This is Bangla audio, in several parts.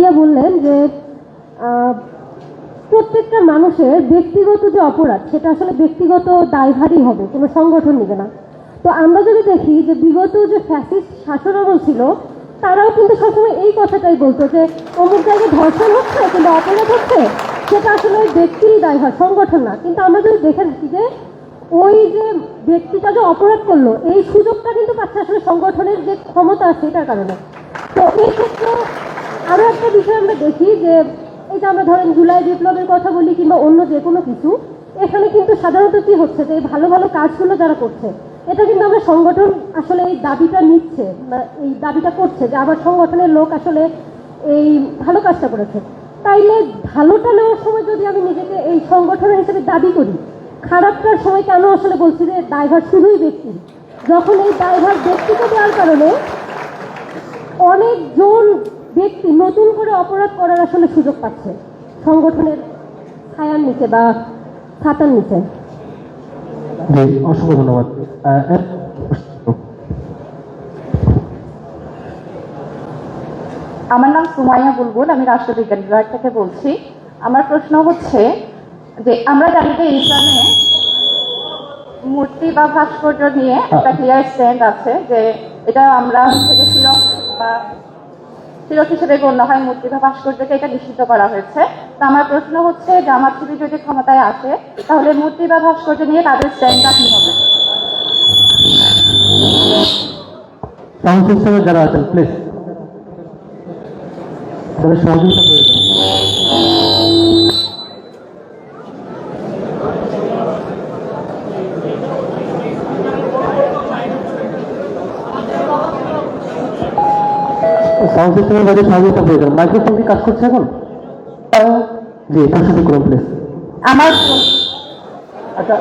বললেন যে প্রত্যেকটা মানুষের ব্যক্তিগত যে অপরাধ, সেটা আসলে ব্যক্তিগত দায়ভারই হবে, কোনো সংগঠন নেবে না। তো আমরা যদি দেখি যে বিগত যে ফ্যাসিস্ট শাসনামল ছিল, তারাও কিন্তু সবসময় এই কথাটাই বলতো যে, অমুক জায়গায় ধর্ষণ হচ্ছে কিন্তু অপরাধ হচ্ছে, সেটা আসলে ব্যক্তিরই দায়ভার, সংগঠন না। কিন্তু আমরা যদি দেখে থাকি যে, ওই যে ব্যক্তিটা যে অপরাধ করল, এই সুযোগটা কিন্তু পাচ্ছে আসলে সংগঠনের যে ক্ষমতা আছে এটার কারণে। তো এই ক্ষেত্রে আরও একটা বিষয় আমরা দেখি যে যে আমরা ধরেন জুলাই বিপ্লবের কথা বলি কিংবা অন্য যে কোনো কিছু, এখানে কিন্তু সাধারণত কি হচ্ছে যে, এই ভালো ভালো কাজগুলো যারা করছে, এটা কিন্তু আমরা সংগঠন আসলে এই দাবিটা নিচ্ছে এই দাবিটা করছে যে আবার সংগঠনের লোক আসলে এই ভালো কাজটা করেছে। তাইলে ভালোটা নেওয়ার সময় যদি আমি নিজেকে এই সংগঠনের হিসেবে দাবি করি, খারাপটার সময় কেন আসলে বলছি যে ড্রাইভার শুধুই ব্যক্তি? যখন এই ড্রাইভার ব্যক্তিকে দেওয়ার কারণে অনেকজন ব্যক্তি নতুন করে অপরাধ করার আসলে সুযোগ পাচ্ছে। সংগঠনের ছায়ার নিচে বা ছাতার নিচে। অসংখ্য ধন্যবাদ। আমার নাম সুমাইয়া বুলবুল আমি রাষ্ট্রবিজ্ঞান বিভাগ থেকে বলছি। আমার প্রশ্ন হচ্ছে যে আমরা জানি যে ইসলামে মূর্তি বা ভাস্কর্য নিয়ে একটা ক্লিয়ার স্ট্যান্ড আছে যে এটা আমরা হচ্ছে যে শিরক বা শিরক হিসেবে গণ্য হয় মূর্তিভা ভাস্কর্যকে, এটা নিষিদ্ধ করা হয়েছে। তো আমার প্রশ্ন হচ্ছে, জামাত শিবির যদি ক্ষমতায় আসে, তাহলে মূর্তি ভাস্কর্য নিয়ে তাদের স্ট্যান্ডটা কি হবে? সিস্টেমে যারা আছেন প্লিজ তাদের সহযোগিতা প্রয়োজন সাউন্ড বাইরে সহযোগিতা প্রয়োজন মাইক্রোফোন কি কাজ করছে এখন? জি প্রশ্নটি করুন প্লিজ আমার আচ্ছা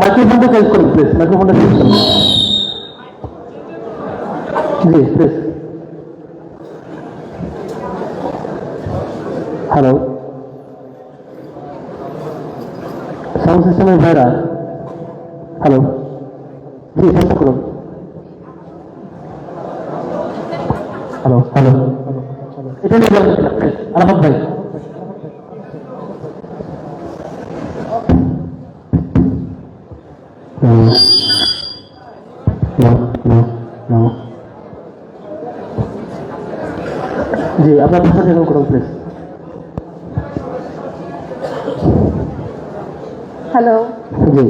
মাইক্রোফোনটা চেঞ্জ করুন প্লিজ মাইক্রোফোনটা চেঞ্জ করুন। জি প্লিজ হ্যালো সাউন্ড সিস্টেমের ভাইরা হ্যালো জি চেষ্টা করুন হ্যালো হ্যালো এটা নিয়ে ভাই. জি আপনার ভাষা চেকন করুন প্লিজ হ্যালো জি।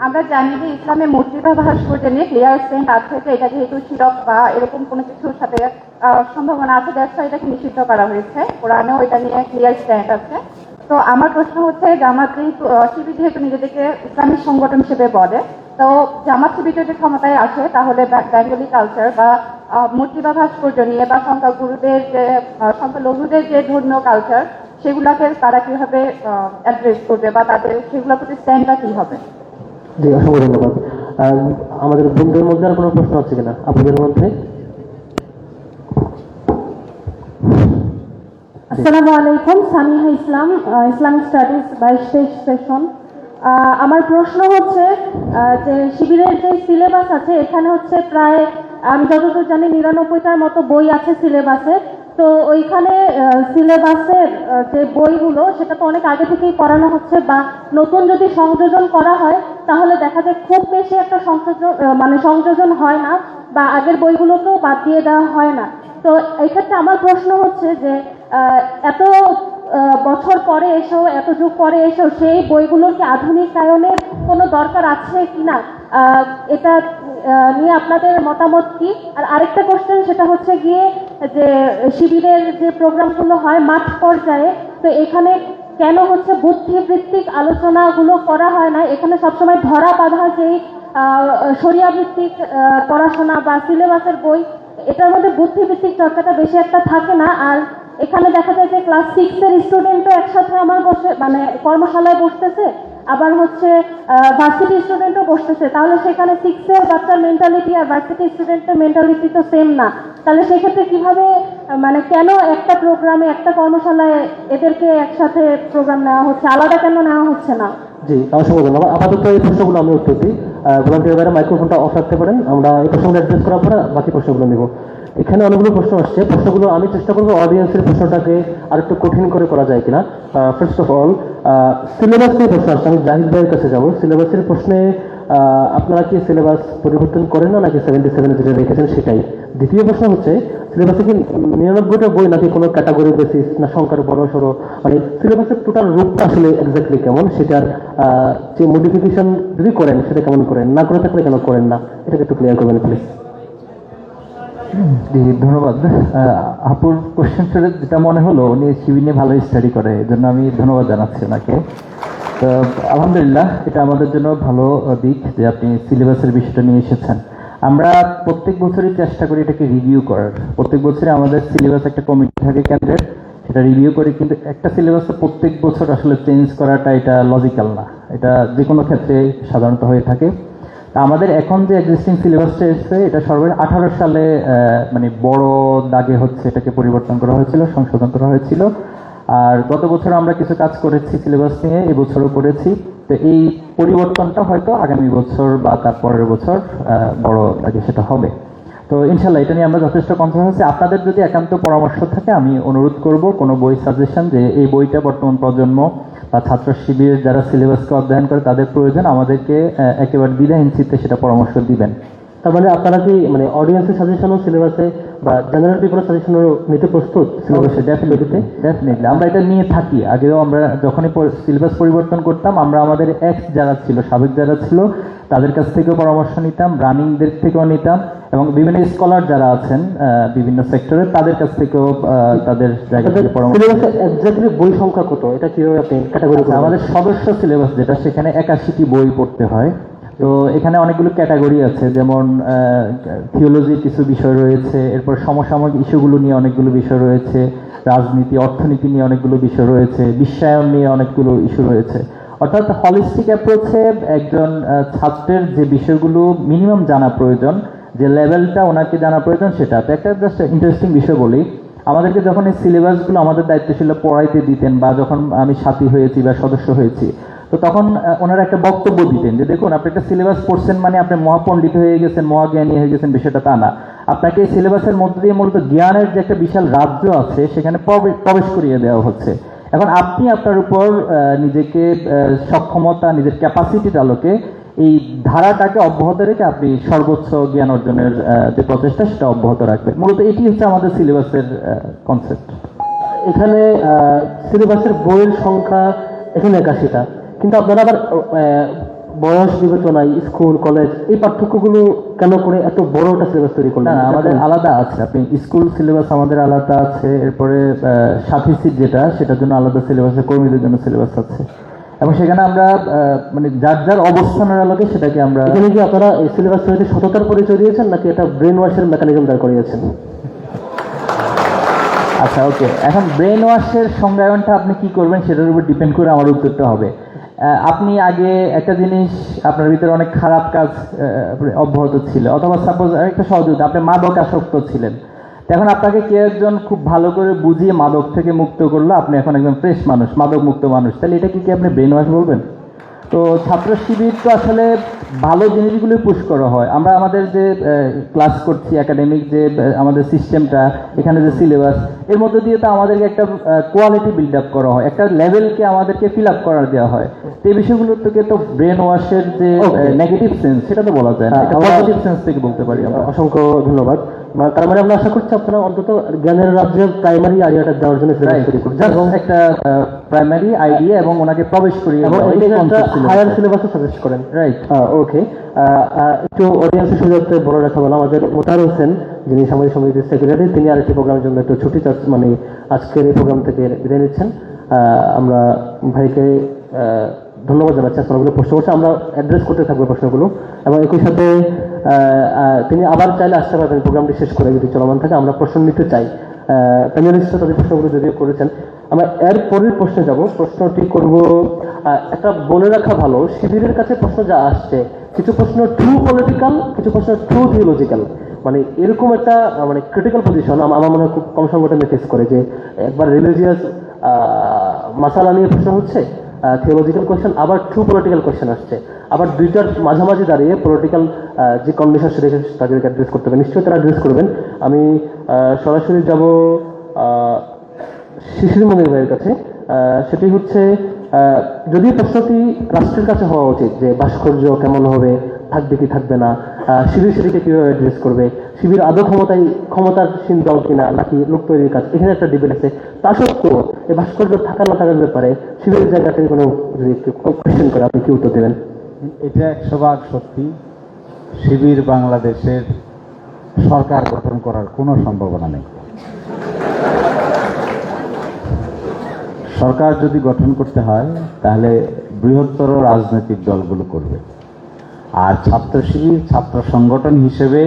আমরা জানি যে ইসলামে বা ভাস্কর্য নিয়ে ক্লিয়ার স্ট্যান্ড আছে যে এটা যেহেতু শিরক বা এরকম কোনো কিছুর সাথে সম্ভাবনা আছে দ্যাটস এটাকে নিষিদ্ধ করা হয়েছে। কোরআনেও এটা নিয়ে ক্লিয়ার স্ট্যান্ড আছে। তো আমার প্রশ্ন হচ্ছে জামাত যেহেতু শিবির যেহেতু নিজেদেরকে ইসলামিক সংগঠন হিসেবে বলে তো জামাত শিবির যদি ক্ষমতায় আসে তাহলে বেঙ্গলি কালচার বা আহ, মূর্তি বা ভাস্কর্য নিয়ে বা সংখ্যাগুরুদের যে সংখ্যালঘুদের যে ধর্মীয় কালচার সেগুলোকে তারা কীভাবে অ্যাড্রেস করবে বা তাদের সেগুলোর প্রতি স্ট্যান্ডটা কি হবে? জি অসংখ্য ধন্যবাদ। আমাদের বন্ধুদের মধ্যে আর কোনো প্রশ্ন আছে কিনা? আপনাদের মধ্যে? আসসালামু আলাইকুম, সামিহা ইসলাম ইসলামিক স্টাডিজ, বাইশ সেশন। আমার প্রশ্ন হচ্ছে যে শিবিরের যে সিলেবাস আছে, এখানে হচ্ছে প্রায়, আমি যতদূর জানি, নিরানব্বইটার মতো বই আছে সিলেবাসে। তো ওইখানে সিলেবাসের যে বইগুলো, সেটা তো অনেক আগে থেকেই করানো হচ্ছে বা নতুন যদি সংযোজন করা হয় তাহলে দেখা যায় খুব বেশি একটা সংযোজন মানে সংযোজন হয় না বা আগের বইগুলোকেও বাদ দিয়ে দেওয়া হয় না। তো এই ক্ষেত্রে আমার প্রশ্ন হচ্ছে যে এত বছর পরে এসেও এত যুগ পরে এসেও সেই বইগুলোর কি আধুনিকায়নের কোনো দরকার আছে কিনা আহ, এটা নিয়ে আপনাদের মতামত কি? আর আরেকটা কোশ্চেন সেটা হচ্ছে গিয়ে যে শিবিরের যে প্রোগ্রামগুলো হয় মাঠ পর্যায়ে তো এখানে কেন হচ্ছে বুদ্ধিবৃত্তিক আলোচনাগুলো করা হয় না? এখানে সবসময় ধরা বাঁধা যেই সরিয়া ভিত্তিক পড়াশোনা বা সিলেবাসের বই, এটার মধ্যে বুদ্ধিভিত্তিক চর্চাটা বেশি একটা থাকে না। আর এখানে দেখা যায় যে ক্লাস সিক্সের স্টুডেন্টও একসাথে আমার বসে মানে কর্মশালায় বসতেছে। আবার হচ্ছে ভার্সিটি স্টুডেন্টও বসতেছে। তাহলে সেখানে সিক্সের বাচ্চার মেন্টালিটি আর ভার্সিটি স্টুডেন্টের মেন্টালিটি তো সেম না। তাহলে সেক্ষেত্রে কীভাবে মানে কেন একটা প্রোগ্রামে একটা কর্মশালায় এদেরকে একসাথে প্রোগ্রাম নেওয়া হচ্ছে? আলাদা কেন নেওয়া হচ্ছে না? জি অসংখ্য ধন্যবাদ আপাতত এই প্রশ্নগুলো আমি উত্তর দিই। বাইরে মাইক্রোফোনটা অফ রাখতে পারেন। আমরা এই প্রশ্নগুলো অ্যাড্রেস করার পরে বাকি প্রশ্নগুলো নেব। এখানে অনেকগুলো প্রশ্ন আসছে। প্রশ্নগুলো আমি চেষ্টা করব অডিয়েন্সের প্রশ্নটাকে আর একটু কঠিন করে করা যায় কিনা। ফার্স্ট অফ অল সিলেবাস নিয়ে প্রশ্ন আসছে। আমি জাহিদ ভাইয়ের কাছে যাব। সিলেবাসের প্রশ্নে আপনারা কি সিলেবাস পরিবর্তন করেন না নাকি সেভেন্টি সেভেন যেটা রেখেছেন সেটাই? দ্বিতীয় প্রশ্ন হচ্ছে সিলেবাসে কি নিরানব্বইটা বই নাকি কোনো ক্যাটাগরি বেসিস না সংখ্যার বড়, সড়ো? মানে সিলেবাসের টোটাল রূপটা আসলে এক্স্যাক্টলি কেমন? সেটার যে মডিফিকেশন যদি করেন, সেটা কেমন করেন? না করে থাকলে কেন করেন না? এটাকে একটু ক্লিয়ার করবেন প্লিজ ধন্যবাদ। আপুর কোশ্চেনটা যেটা মনে হলো, উনি সিবি নিয়ে ভালো স্টাডি করে এই জন্য আমি ধন্যবাদ জানাচ্ছি ওনাকে। তো, আলহামদুলিল্লাহ, এটা আমাদের জন্য ভালো দিক যে আপনি সিলেবাসের বিষয়টা নিয়ে এসেছেন। আমরা প্রত্যেক বছরই চেষ্টা করি এটাকে রিভিউ করার। প্রত্যেক বছরই আমাদের সিলেবাস একটা কমিটি থাকে কেন্দ্রের সেটা রিভিউ করি, কিন্তু একটা সিলেবাস প্রত্যেক বছর আসলে চেঞ্জ করাটা এটা লজিক্যাল না। এটা যে কোনো ক্ষেত্রে সাধারণত হয়ে থাকে। আমাদের এখন যে এক্সিস্টিং সিলেবাসটা এসেছে, এটা সর্বোচ্চ আঠারো সালে মানে বড় দাগে হচ্ছে, এটাকে পরিবর্তন করা হয়েছিল, সংশোধন করা হয়েছিল। আর গত বছর আমরা কিছু কাজ করেছি সিলেবাস নিয়ে এবছরও করেছি। তো এই পরিবর্তনটা হয়তো আগামী বছর বা তার পরের বছর বড় দাগে সেটা হবে। তো ইনশাল্লাহ এটা নিয়ে আমরা যথেষ্ট কনফার্ম আছি। আপনাদের যদি একান্ত পরামর্শ থাকে, আমি অনুরোধ করব কোনো বই সাজেশন যে এই বইটা বর্তমান প্রজন্ম ছাত্র শিবির যারা সিলেবাসকে অধ্যয়ন করে তাদের প্রয়োজন আমাদেরকে একেবারে বিধাহীন চিত্তে সেটা পরামর্শ দিবেন। তার মানে আপনারা কি মানে অডিয়েন্সের সাজেশনও সিলেবাসে বা জেনারেল পিপলের সাজেশনও নিতে প্রস্তুত অবশ্যই ডেফিনেটলি ডেফিনেটলি আমরা এটা নিয়ে থাকি। আগেও আমরা যখনই সিলেবাস পরিবর্তন করতাম আমরা আমাদের এক্স যারা ছিল সাবেক যারা ছিল তাদের কাছ থেকেও পরামর্শ নিতাম রানিংদের থেকেও নিতাম এবং বিভিন্ন স্কলার যারা আছেন বিভিন্ন সেক্টরে তাদের কাছ থেকেও তাদের জায়গা থেকে পরামর্শ এক্স্যাক্টলি বই সংখ্যা কত? এটা কীভাবে আপনি ক্যাটাগরি আচ্ছা, আমাদের সদস্য সিলেবাস যেটা সেখানে একাশিটি বই পড়তে হয়। তো এখানে অনেকগুলো ক্যাটাগরি আছে, যেমন থিওলজি কিছু বিষয় রয়েছে, এরপর সমসাময়িক ইস্যুগুলো নিয়ে অনেকগুলো বিষয় রয়েছে, রাজনীতি, অর্থনীতি নিয়ে অনেকগুলো বিষয় রয়েছে, বিশ্বায়ন নিয়ে অনেকগুলো ইস্যু রয়েছে। অর্থাৎ হলিস্টিক অ্যাপ্রোচে একজন ছাত্রের যে বিষয়গুলো মিনিমাম জানা প্রয়োজন, যে লেভেলটা ওনাকে জানা প্রয়োজন সেটা। তো একটা জাস্ট ইন্টারেস্টিং বিষয় বলি, আমাদেরকে যখন এই সিলেবাসগুলো আমাদের দায়িত্বশীল পড়াইতে দিতেন বা যখন আমি সাথী হয়েছি বা সদস্য হয়েছি তো তখন ওনারা একটা বক্তব্য দিতেন যে, দেখুন, আপনি একটা সিলেবাস পড়ছেন মানে আপনি মহাপণ্ডিত হয়ে গেছেন, মহাজ্ঞানী হয়ে গেছেন, বিষয়টা তা না। আপনাকে এই সিলেবাসের মধ্য দিয়ে মূলত জ্ঞানের যে একটা বিশাল রাজ্য আছে, সেখানে প্রবে- প্রবেশ করিয়ে দেওয়া হচ্ছে। এখন আপনি আপনার উপর নিজেকে সক্ষমতা, নিজের ক্যাপাসিটির আলোকে এই ধারাটাকে অব্যাহত রেখে আপনি সর্বোচ্চ জ্ঞান অর্জনের যে প্রচেষ্টা, সেটা অব্যাহত রাখবেন। মূলত এটি হচ্ছে আমাদের সিলেবাসের কনসেপ্ট এখানে সিলেবাসের বইয়ের সংখ্যা এখানে একাশিটা। কিন্তু আপনারা আবার বয়স বিবেচনায় স্কুল কলেজ এই পার্থক্যগুলো কেন করে এত বড় একটা সিলেবাস তৈরি করলেন? না আমাদের আলাদা আছে। আপনি স্কুল সিলেবাস আমাদের আলাদা আছে এরপরে সাথী সিট যেটা সেটার জন্য আলাদা সিলেবাস আছে কর্মীদের জন্য সিলেবাস আছে। এবং সেখানে আমরা মানে যার যার অবস্থানের আলোকে সেটাকে আমরা এখানে কি আপনারা এই সিলেবাস তৈরিতে সততার পরিচয় দিয়েছেন নাকি এটা ব্রেন ওয়াশের মেকানিজম দাঁড় করিয়েছেন? আচ্ছা ওকে এখন ব্রেন ওয়াশের সংজ্ঞায়নটা আপনি কি করবেন সেটার উপর ডিপেন্ড করে আমার উত্তরটা হবে। আপনি আগে একটা জিনিস আপনার ভিতরে অনেক খারাপ কাজ অব্যাহত ছিল। অথবা সাপোজ একটা সহযোগিতা, আপনি মাদক আসক্ত ছিলেন। এখন আপনাকে কেউ একজন খুব ভালো করে বুঝিয়ে মাদক থেকে মুক্ত করল, আপনি এখন একজন ফ্রেশ মানুষ, মাদক মুক্ত মানুষ। তাহলে এটা কি কি আপনি ব্রেন ওয়াশ বলবেন? তো ছাত্র শিবির তো আসলে ভালো জিনিসগুলো পুশ করা হয়। আমরা আমাদের যে ক্লাস করছি একাডেমিক যে আমাদের সিস্টেমটা এখানে যে সিলেবাস এর মধ্যে দিয়ে তো আমাদেরকে একটা কোয়ালিটি বিল্ড আপ করা হয়। একটা লেভেলকে আমাদেরকে ফিল আপ করার দেওয়া হয়। তো এই বিষয়গুলো থেকে তো ব্রেন ওয়াশের যে নেগেটিভ সেন্স সেটা তো বলা যায় না। হ্যাঁ, পজিটিভ সেন্স থেকে বলতে পারি আমরা। অসংখ্য ধন্যবাদ। মানে তার মানে আমরা আশা করছি আপনারা অন্তত জ্ঞানের রাজ্যে প্রাইমারি আইডিয়াটা দেওয়ার জন্য এবং একটা প্রাইমারি আইডিয়া এবং ওনাকে প্রবেশ করিয়ে। হায়ার সিলেবাসও সাজেস্ট করেন। রাইট ওকে একটু অডিয়েন্সের সুযোগে বড় রাখা বলো আমাদের মোতার হোসেন যিনি সামাজিক সমিতির সেক্রেটারি তিনি আরেকটি প্রোগ্রামের জন্য একটু ছুটি মানে আজকের এই প্রোগ্রাম থেকে বিদায় নিচ্ছেন। আমরা ভাইকে ধন্যবাদ জানাচ্ছি অনেকগুলো প্রশ্ন করছে। আমরা অ্যাড্রেস করতে থাকব প্রশ্নগুলো। এবং একই সাথে তিনি আবার চাইলে আসতে পারবেন প্রোগ্রামটি শেষ করে যদি চলমান থাকে। আমরা প্রশ্ন নিতে চাই। প্যানেলিস্টরা তাদের প্রশ্নগুলো যদিও করেছেন, আমরা এর পরের প্রশ্নে যাব। প্রশ্নটি করব একটা বলে রাখা ভালো, শিবিরের কাছে প্রশ্ন যা আসছে, কিছু প্রশ্ন ট্রু পলিটিক্যাল কিছু প্রশ্ন ট্রু থিওলজিক্যাল মানে এরকম একটা মানে ক্রিটিক্যাল পজিশন আমার মনে হয় খুব কম সংগঠনে ফেস করে যে, একবার রিলিজিয়াস মাসালা নিয়ে প্রশ্ন হচ্ছে থিওলজিক্যাল কোয়েশ্চেন আবার ট্রু পলিটিক্যাল কোয়েশ্চেন আসছে। আবার দুইটার মাঝামাঝি দাঁড়িয়ে পলিটিক্যাল যে কন্ডিশন সেটাকে তাদেরকে অ্যাড্রেস করতে হবে। নিশ্চয়ই তারা অ্যাড্রেস করবেন। আমি সরাসরি যাব শিশির মনির ভাইয়ের কাছে। সেটি হচ্ছে যদিও প্রশ্নটি রাষ্ট্রের কাছে হওয়া উচিত যে ভাস্কর্য কেমন হবে, থাকবে কি থাকবে না শিবির সেটিকে কীভাবে অ্যাড্রেস করবে, শিবির আদৌ ক্ষমতায় ক্ষমতার ক্ষমতাসীন দল কিনা, নাকি লোক তৈরির কাজ, এখানে একটা ডিবেট আছে। তা সত্ত্বেও, এই ভাস্কর্য থাকা না থাকার ব্যাপারে শিবিরের জায়গা থেকে কোনো যদি একটু কোয়েশ্চেন করে, আপনি কি উত্তর দেবেন? এটা একশো ভাগ সত্যি। শিবির বাংলাদেশের সরকার গঠন করার কোনো সম্ভাবনা নেই। সরকার যদি গঠন করতে হয় তাহলে বৃহত্তর রাজনৈতিক দলগুলো করবে। আর ছাত্র শিবির ছাত্র সংগঠন হিসেবে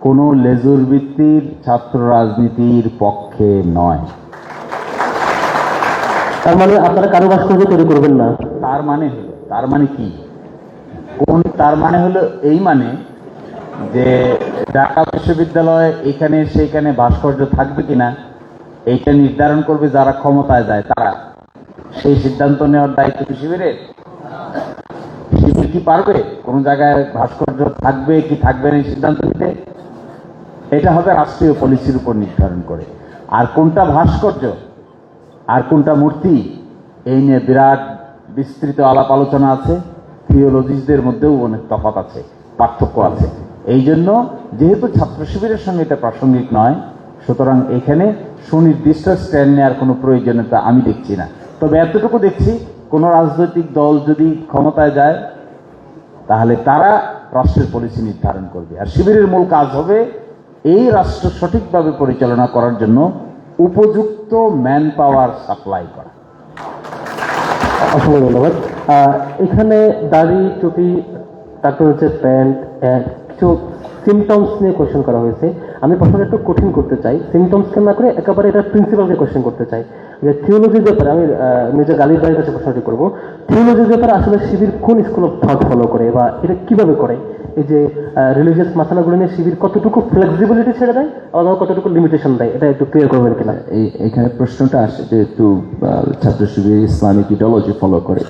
কোনো লেজুর ভিত্তির ছাত্র রাজনীতির পক্ষে নয়। তার মানে আপনারা কারও ভাস্কর্য তৈরি করবেন না? তার মানে হলো তার মানে কি? কোন তার মানে হলো এই মানে যে ঢাকা বিশ্ববিদ্যালয় এখানে সেইখানে ভাস্কর্য থাকবে কিনা, এইটা নির্ধারণ করবে যারা ক্ষমতায় যায় তারা। সেই সিদ্ধান্ত নেওয়ার দায়িত্ব কি শিবিরের? শিবির কি পারবে? কোন জায়গায় ভাস্কর্য থাকবে কি থাকবে না সিদ্ধান্ত নিতে? এটা হবে রাষ্ট্রীয় পলিসির উপর নির্ধারণ করে। আর কোনটা ভাস্কর্য আর কোনটা মূর্তি, এই নিয়ে বিরাট বিস্তৃত আলাপ আলোচনা আছে থিওলজিস্টদের মধ্যেও অনেক তফাৎ আছে, পার্থক্য আছে। এই জন্য যেহেতু ছাত্র শিবিরের সঙ্গে এটা প্রাসঙ্গিক নয়, সুতরাং এখানে সুনির্দিষ্ট স্ট্যান্ড নেওয়ার কোনো প্রয়োজনীয়তা আমি দেখছি না। তবে এতটুকু দেখছি, কোনো রাজনৈতিক দল যদি ক্ষমতায় যায়, তাহলে তারা রাষ্ট্রের পলিসি নির্ধারণ করবে। আর শিবিরের মূল কাজ হবে এই রাষ্ট্র সঠিকভাবে পরিচালনা করার জন্য উপযুক্ত ম্যান পাওয়ার সাপ্লাই করা। অসংখ্য ধন্যবাদ। এখানে দাড়ি টুপি তারপর হচ্ছে প্যান্ট কিছু সিমটমস নিয়ে কোয়েশ্চেন করা হয়েছে। আমি প্রথমে একটু কঠিন করতে চাই। সিমটমসকে না করে একেবারে এটা প্রিন্সিপালকে কোয়েশ্চেন করতে চাই। যে থিওলজির ব্যাপারে, আমি মির্জা গালিব ভাইয়ের কাছে প্রশ্নটি করব। থিওলজির ব্যাপারে আসলে শিবির কোন স্কুল অফ থট ফলো করে বা এটা কীভাবে করে? এই যে রিলিজিয়াস মাসালাগুলো নিয়ে শিবির কতটুকু ফ্লেক্সিবিলিটি ছেড়ে দেয় অথবা কতটুকু লিমিটেশন দেয়? এটা একটু ক্লিয়ার করবেন কিনা? এই এখানে প্রশ্নটা আসে যেহেতু ছাত্র শিবির ইসলামিক ইডিওলজি ফলো করে।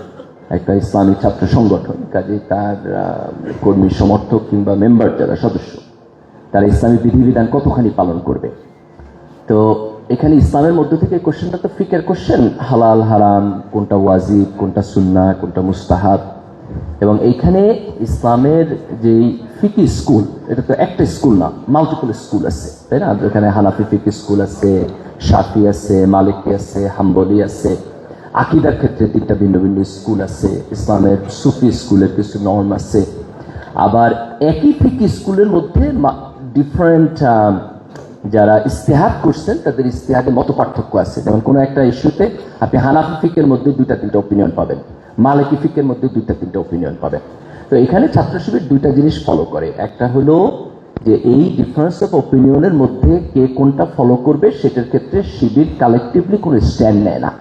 একটা ইসলামিক ছাত্র সংগঠন কাজে তার কর্মী সমর্থক কিংবা মেম্বার যারা সদস্য, তারা ইসলামী বিধিবিধান কতখানি পালন করবে? তো এখানে ইসলামের মধ্য থেকে কোশ্চেনটা তো ফিকের কোশ্চেন হালাল, হারাম, কোনটা ওয়াজিব, কোনটা সুন্না কোনটা মুস্তাহাব। এবং এইখানে ইসলামের যেই ফিকি স্কুল, এটা তো একটা স্কুল না মাল্টিপল স্কুল আছে, তাই না? এখানে হানাফি ফিকি স্কুল আছে সাফি আছে, মালিকি আছে, হাম্বলি আছে। আকিদার ক্ষেত্রে তিনটা ভিন্ন ভিন্ন স্কুল আছে, ইসলামের সুফি স্কুলের কিছু নর্ম আছে। আবার একই ফিকি স্কুলের মধ্যে ডিফারেন্ট যারা ইস্তেহাদ করছেন, তাদের ইস্তেহাদের মতো পার্থক্য আছে। যেমন কোনো একটা ইস্যুতে আপনি হানাফি ফিকের মধ্যে দুইটা, তিনটা ওপিনিয়ন পাবেন। মালিকি ফিকের মধ্যে দুইটা, তিনটা ওপিনিয়ন পাবেন। তো এখানে ছাত্র শিবির দুইটা জিনিস ফলো করে। একটা হলো যে এই ডিফারেন্স অফ ওপিনিয়নের মধ্যে কে কোনটা ফলো করবে, সেটার ক্ষেত্রে শিবির কালেকটিভলি কোনো স্ট্যান্ড নেয় না।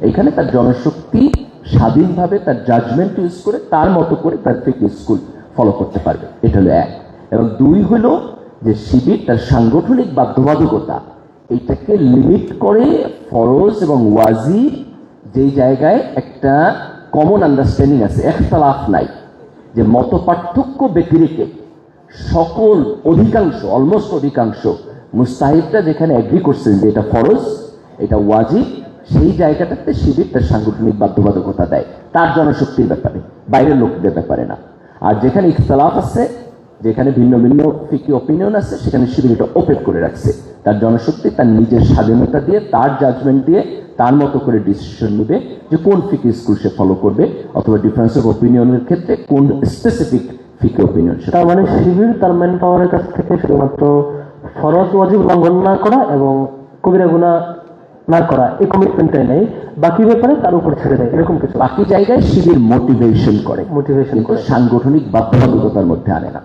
এখানে তার জনশক্তি স্বাধীনভাবে তার জাজমেন্ট ইউজ করে, তার মতো করে তার ফিক স্কুল ফলো করতে পারবে। এটা হলো এক। এবং দুই হলো যে শিবির, তার সাংগঠনিক বাধ্যবাধকতা। এইটাকে লিমিট করে ফরজ এবং ওয়াজিব যেই জায়গায় একটা কমন আন্ডারস্ট্যান্ডিং আছে একতলাফ নাই। যে মত পার্থক্য ব্যতিরেকে সকল অধিকাংশ অলমোস্ট অধিকাংশ মুস্তাহিদরা যেখানে এগ্রি করছেন যে এটা ফরজ, এটা ওয়াজিব, সেই জায়গাটাতে শিবির তার সাংগঠনিক বাধ্যবাধকতা দেয়। তার জনশক্তির ব্যাপারে, বাইরের লোকদের ব্যাপারে না। আর যেখানে ইখতলাফ আছে যেখানে ভিন্ন ভিন্ন ফিকি অপিনিয়ন আছে সেখানে শিবির এটা ওপেন করে রাখছে। তার জনশক্তি তার নিজের স্বাধীনতা দিয়ে তার জাজমেন্ট দিয়ে তার মতো করে ডিসিশন নেবে যে কোন ফিকি স্কুল সে ফলো করবে অথবা ডিফারেন্স অফ অপিনিয়নের ক্ষেত্রে কোন স্পেসিফিক ফিকি অপিনিয়ন তার মানে শিবির তার ম্যান পাওয়ারের কাছ থেকে শুধুমাত্র ফরজ ওয়াজিব লঙ্ঘন না করা এবং কবিরা গুণা না করা এই কমিটমেন্টটাই নেই। বাকি ব্যাপারে তার উপর ছেড়ে দেয় এরকম কিছু বাকি জায়গায় শিবির মোটিভেশন করে। মোটিভেশন করে। সাংগঠনিক বাধ্যবাধকতার মধ্যে আনে না।